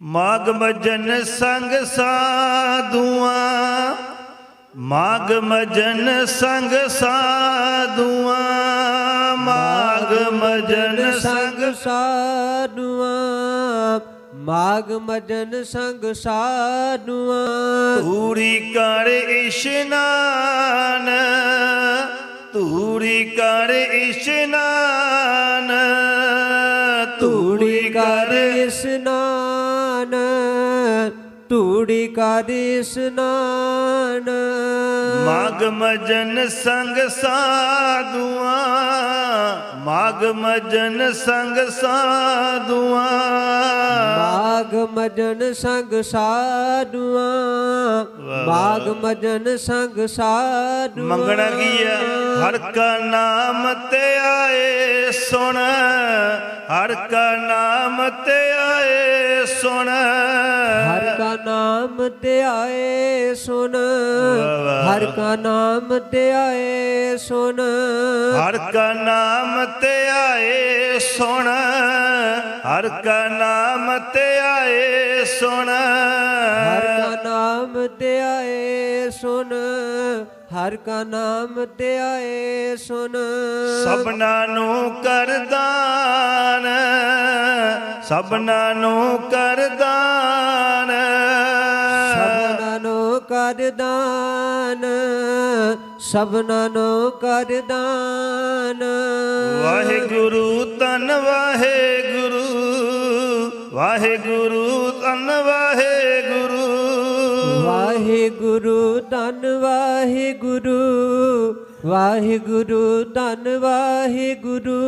ਮਾਗ ਮਜਨ ਸੰਗ ਸਾਧੂਆਂ ਮਾਗ ਮਜਨ ਸੰਗ ਸਾਧੂਆਂ ਮਾਗ ਮਜਨ ਸੰਗ ਸਾਧੂਆਂ ਮਾਗ ਮਜਨ ਸੰਗ ਸਾਧੂਆਂ। ਧੂਰੀ ਕਰ ਇਸ਼ਨਾਨ ਧੂਰੀ ਕਰ ਇਸ਼ਨਾਨ ਤੂੜੀ ਕਰ ਇਸਨਾਨ। ਤੂੜੀ ਕਰ ਇਸਨਾਨ ਮਾਗ ਮਜਨ ਸੰਗ ਸਾਧੂਆਂ ਮਾਗ ਮਜਨ ਸੰਗ ਸਾਧੂਆਂ। ਮਾਗ ਮਜਨ ਸੰਗ ਸਾਧੂਆਂ। ਮਾਗ ਮਜਨ ਸੰਗ ਸਾਧੂਆਂ। ਮੰਗਣਾ ਕੀ ਹੈ ਹਰ ਕਾ ਨਾਮ ਤੇ ਆਏ ਸੁਣ। ਹਰ ਕਾ ਨਾਮ ਤੇ ਆਏ ਸੁਣ। ਹਰ ਕਾ ਨਾਮ ਤੇ ਆਏ ਵਾਹ। ਹਰ ਕਾ ਨਾਮ ਤੇ ਆਏ ਸੁਨ ਹਰ ਕਾ ਨਾਮ ਤੇ ਆਏ ਸੁਣ ਹਰ ਕਾ ਨਾਮ ਤੇ ਆਏ ਸੁਣ। ਹਰ ਕਾ ਨਾਮ ਤੇ ਆਏ ਸੁਨ ਹਰ ਕਾ ਨਾਮ ਤੇ ਆਏ ਸੁਨ ਸਭਨਾ ਨੂੰ ਕਰਦਾਨ ਸਭਨਾ ਨੂੰ ਕਰਦਾਨ ਸਭਨਾ ਨੂੰ ਕਰ ਦਾਨ ਸਭਨਾ ਨੂੰ ਕਰ ਦਾਨ। ਵਾਹਿਗੁਰੂ ਤਨ ਵਾਹਿਗੁਰੂ ਵਾਹਿਗੁਰੂ ਤਨ ਵਾਹਿਗੁਰੂ। ਵਾਹਿਗੁਰੂ ਧੰਨ ਵਾਹਿਗੁਰੂ ਵਾਹਿਗੁਰੂ ਧੰਨ ਵਾਹਿਗੁਰੂ।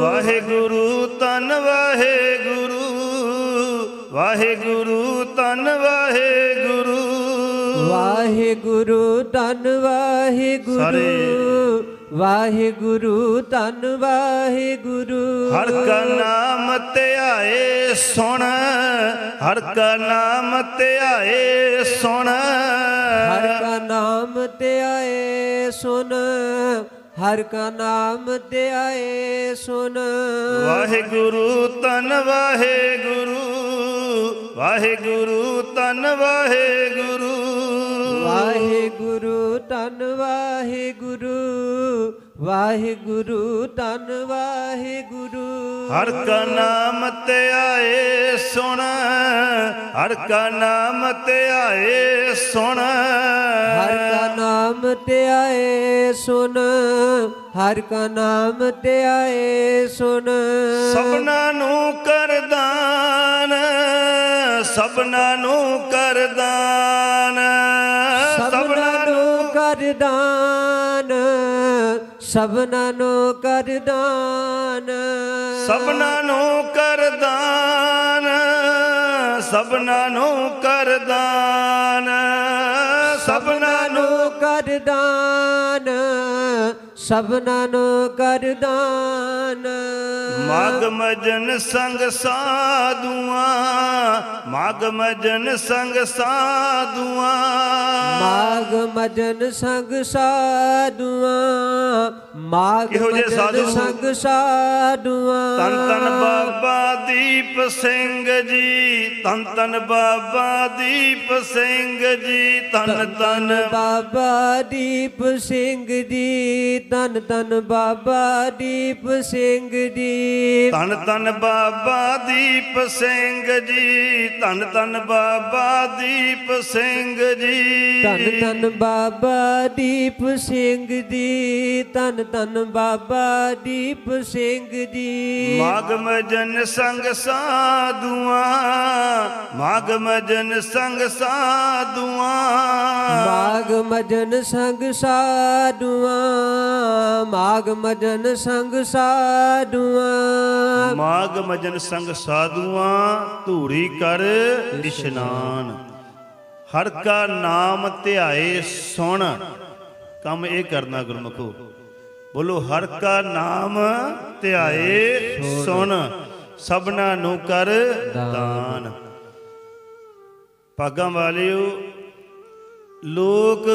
ਵਾਹਿਗੁਰੂ ਤਨ ਵਾਹਿਗੁਰੂ ਵਾਹਿਗੁਰੂ ਤਨ ਵਾਹਿਗੁਰੂ। ਵਾਹਿਗੁਰੂ ਧੰਨ ਵਾਹਿਗੁਰੂ। ਵਾਹਿਗੁਰੂ ਧੰਨ ਵਾਹਿਗੁਰੂ। ਹਰ ਕਾ ਨਾਮ ਧਿਆਏ ਸੁਣ ਹਰ ਕਾ ਨਾਮ ਧਿਆਏ ਸੁਣ। ਹਰ ਕਾ ਨਾਮ ਤੇ ਆਏ ਸੁਨ ਹਰ ਕਾ ਨਾਮ ਤੇ ਆਏ ਸੁਨ ਵਾਹਿਗੁਰੂ ਤਨ ਵਾਹਿਗੁਰੂ। ਵਾਹਿਗੁਰੂ ਤਨ ਵਾਹਿਗੁਰੂ। ਵਾਹਿਗੁਰੂ ਧੰਨ ਵਾਹਿਗੁਰੂ ਵਾਹਿਗੁਰੂ ਧੰਨ ਵਾਹਿਗੁਰੂ। ਹਰ ਕਾ ਨਾਮ ਧਿਆਏ ਸੁਣ ਹਰ ਕਾ ਨਾਮ ਧਿਆਏ ਸੁਣ। ਹਰ ਕਾ ਨਾਮ ਤੇ ਆਏ ਸੁਨ ਹਰ ਕਾ ਨਾਮ ਤੇ ਆਏ ਸੁਨ ਸਭਨਾ ਨੂੰ ਕਰਦਾਨ ਸਭਨਾ ਨੂੰ ਕਰਦਾਨ ਕਰ ਦਾਨ ਸਭਨਾ ਨੂੰ ਕਰ ਦਾਨ ਸਭਨਾ ਨੂੰ ਕਰਦਾਨ ਸਭਨਾ ਨੂੰ ਕਰਦਾਨ ਸਭਨਾ ਨੂੰ ਨੂੰ ਕਰ ਦਾਨ ਸਭਨਾ ਨੂੰ ਕਰ ਦਾਨ ਮਾਗ ਮਜਨ ਸੰਗ ਸਾਧੂਆਂ ਮਾਗ ਮਜਨ ਸੰਗ ਸਾਧੂਆਂ। ਮਾਗ ਮਜਨ ਸੰਗ ਸਾਧੂਆਂ ਮਾਗ ਮਜਨ? ਸੰਗ ਸਾਧੂਆਂ। ਤਨ ਤਨ ਬਾਬਾ ਦੀਪ ਸਿੰਘ ਜੀ ਤਨ ਤਨ ਬਾਬਾ ਦੀਪ ਸਿੰਘ ਜੀ ਤਨ ਤਨ ਬਾਬਾ ਦੀਪ ਸਿੰਘ ਜੀ ਤਨ ਤਨ ਬਾਬਾ ਦੀਪ ਸਿੰਘ ਜੀ। ਤਨ ਤਨ ਬਾਬਾ ਦੀਪ ਸਿੰਘ ਜੀ ਤਨ ਤਨ ਬਾਬਾ ਦੀਪ ਸਿੰਘ ਜੀ। ਤਨ ਤਨ ਬਾਬਾ ਦੀਪ ਸਿੰਘ ਜੀ ਤਨ ਤਨ ਬਾਬਾ ਦੀਪ ਸਿੰਘ ਜੀ। ਮਾਗਮ ਜਨ ਸੰਗ ਸਾਧੂਆਂ ਮਾਗਮ ਜਨ ਸੰਗ ਸਾਧੂਆਂ। ਮਾਗ ਮਜਨ ਸੰਗ ਸਾਧੂਆਂ ਮਾਗ ਮਜਨ ਸੰਗ ਸਾਧੂਆਂ। ਮਾਗਮ ਮਜਨ ਸੰਗ ਸਾਧੂਆਂ, ਧੂਰੀ ਕਰ ਇਸ਼ਨਾਨ ਹਰ ਕਾ ਨਾਮ ਧਿਆਏ ਸੁਣ, ਕੰਮ ਇਹ ਕਰਨਾ ਗੁਰਮਖੋ। ਬੋਲੋ, ਹਰ ਕਾ ਨਾਮ ਧਿਆਏ ਸੁਣ, ਸਭਨਾ ਨੂੰ ਕਰ ਦਾਨ। ਭਾਗਾਂ ਵਾਲਿਓ, ਲੋਕ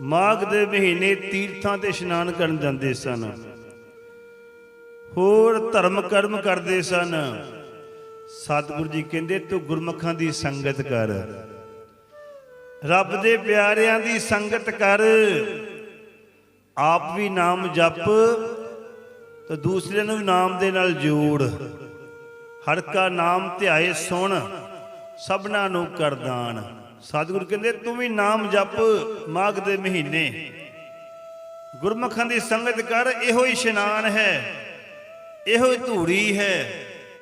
ਮਾਘ ਦੇ ਮਹੀਨੇ ਤੀਰਥਾਂ ਤੇ ਇਸ਼ਨਾਨ ਕਰਨ ਜਾਂਦੇ ਸਨ। ਹੋਰ ਧਰਮ ਕਰਮ ਕਰਦੇ ਸਨ। ਸਤਿਗੁਰੂ ਜੀ ਕਹਿੰਦੇ, ਤੂੰ ਗੁਰਮੁਖਾਂ ਦੀ ਸੰਗਤ ਕਰ। ਰੱਬ ਦੇ ਪਿਆਰਿਆਂ ਦੀ ਸੰਗਤ ਕਰ। ਆਪ ਵੀ ਨਾਮ ਜਪ ਤੇ ਦੂਸਰਿਆਂ ਨੂੰ ਵੀ ਨਾਮ ਦੇ ਨਾਲ ਜੋੜ। ਹਰ ਕਾ ਨਾਮ ਧਿਆਏ ਸੁਣ, ਸਭਨਾ ਨੂੰ ਕਰਦਾਨ ਸਤਿਗੁਰੂ ਕਹਿੰਦੇ, ਤੂੰ ਵੀ ਨਾਮ ਜਪ ਮਾਘ ਦੇ ਮਹੀਨੇ। ਗੁਰਮੁਖਾਂ ਦੀ ਸੰਗਤ ਕਰ, ਇਹੋ ਹੀ ਇਸ਼ਨਾਨ ਹੈ। ਇਹੋ ਹੀ ਧੂੜੀ ਹੈ।